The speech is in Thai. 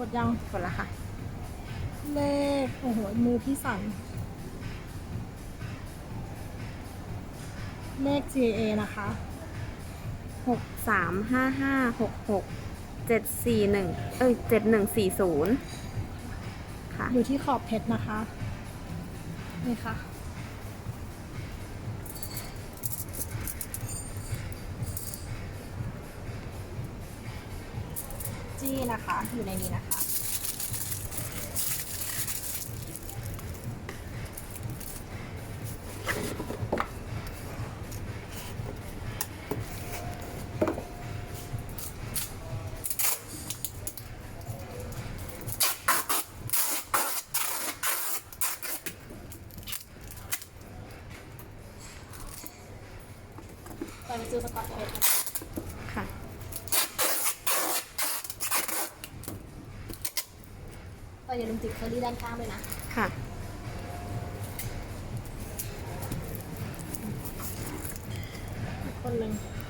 กดยังกดแล้วค่ะ เลข โอ้โห มือพี่สั่น เลข GA นะคะหกสามห้าห้าหกหกเจ็ดสี่หนึ่งเอ้ยเจ็ดหนึ่งสี่ศูนย์ค่ะ อยู่ที่ขอบเพชรนะคะ นี่ค่ะ จี้นะคะ อยู่ในนี้นะคะ ไปซื้อสกอตเทปค่ะ แต่อย่าลืมติดเคอรี่ด้านข้างด้วยนะ ค่ะ คนหนึ่ง